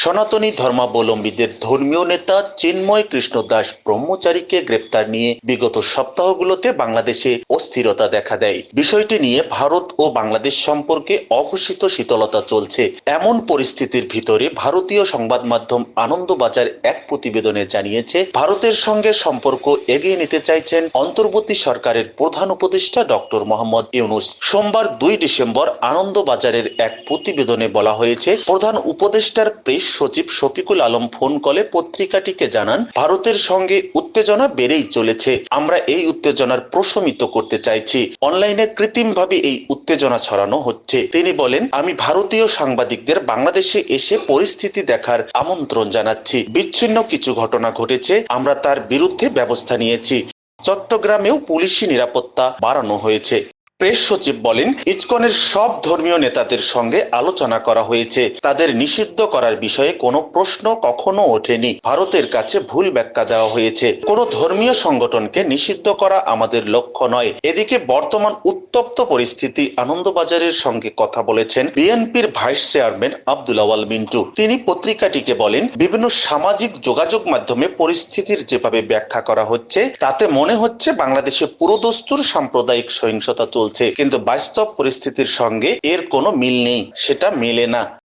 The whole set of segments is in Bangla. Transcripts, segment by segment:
সনাতনী ধর্মাবলম্বীদের ধর্মীয় নেতা চিন্ময় কৃষ্ণ দাস ব্রহ্মচারীকে গ্রেপ্তার নিয়ে বিগত সপ্তাহগুলোতে বাংলাদেশে অস্থিরতা দেখা দেয়। বিষয়টি নিয়ে ভারত ও বাংলাদেশ সম্পর্কে অঘোষিত শীতলতা চলছে। এমন পরিস্থিতির ভিতরে ভারতীয় সংবাদ মাধ্যম আনন্দবাজার এক প্রতিবেদনে জানিয়েছে, ভারতের সঙ্গে সম্পর্ক এগিয়ে নিতে চাইছেন অন্তর্বর্তী সরকারের প্রধান উপদেষ্টা ডক্টর মোহাম্মদ ইউনুস। সোমবার দুই ডিসেম্বর আনন্দবাজারের এক প্রতিবেদনে বলা হয়েছে, প্রধান উপদেষ্টার প্রেস সচিব শফিকুল আলম ফোন কলে পত্রিকাটিকে জানান, ভারতের সঙ্গে উত্তেজনা বেড়েই চলেছে। আমরা এই উত্তেজনার প্রশমিত করতে চাইছি। অনলাইনে কৃত্রিমভাবে এই উত্তেজনা ছড়ানো হচ্ছে। তিনি বলেন, আমি ভারতীয় সাংবাদিকদের বাংলাদেশে এসে পরিস্থিতি দেখার আমন্ত্রণ জানাচ্ছি। বিচ্ছিন্ন কিছু ঘটনা ঘটেছে, আমরা তার বিরুদ্ধে ব্যবস্থা নিয়েছি। চট্টগ্রামেও পুলিশি নিরাপত্তা বাড়ানো হয়েছে। প্রেস সচিব বলেন, ইসকনের সব ধর্মীয় নেতাদের সঙ্গে আলোচনা করা হয়েছে। তাদের নিষিদ্ধ করার বিষয়ে কোনো প্রশ্ন কখনো ওঠেনি। ভারতের কাছে ভুল ব্যাখ্যা দেওয়া হয়েছে। কোনো ধর্মীয় সংগঠনকে নিষিদ্ধ করা আমাদের লক্ষ্য নয়। এদিকে বর্তমান উত্তপ্ত পরিস্থিতি আনন্দবাজারের সঙ্গে কথা বলেছেন বিএনপির ভাইস চেয়ারম্যান আব্দুল আওয়াল মিন্টু। তিনি পত্রিকাটিকে বলেন, বিভিন্ন সামাজিক যোগাযোগ মাধ্যমে পরিস্থিতির যেভাবে ব্যাখ্যা করা হচ্ছে, তাতে মনে হচ্ছে বাংলাদেশে পুরোদস্তুর সাম্প্রদায়িক সহিংসতা চলছে। কিন্তু বাস্তব পরিস্থিতির সঙ্গে এর কোনো মিল নেই। সেটা মেলে না।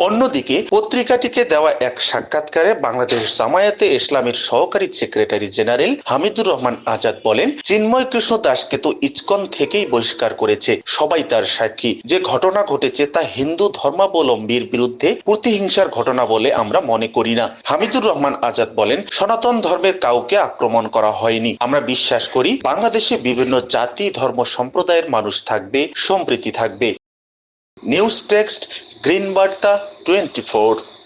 অন্যদিকে, পত্রিকাটিকে দেওয়া এক সাক্ষাৎকারে বাংলাদেশ জামায়াতে ইসলামের সহকারী সেক্রেটারি জেনারেল হামিদুর রহমান আজাদ বলেন, চিন্ময় কৃষ্ণ দাসকে তো ইচকন থেকেই বহিষ্কার করেছে। সবাই তার সাক্ষী। যে ঘটনা ঘটেছে তা হিন্দু ধর্মাবলম্বীর বিরুদ্ধে প্রতিহিংসার ঘটনা বলে আমরা মনে করি না। হামিদুর রহমান আজাদ বলেন, সনাতন ধর্মের কাউকে আক্রমণ করা হয়নি। আমরা বিশ্বাস করি, বাংলাদেশে বিভিন্ন জাতি, ধর্ম, সম্প্রদায়ের মানুষ থাকবে, সম্প্রীতি থাকবে। News text green Barta twenty four.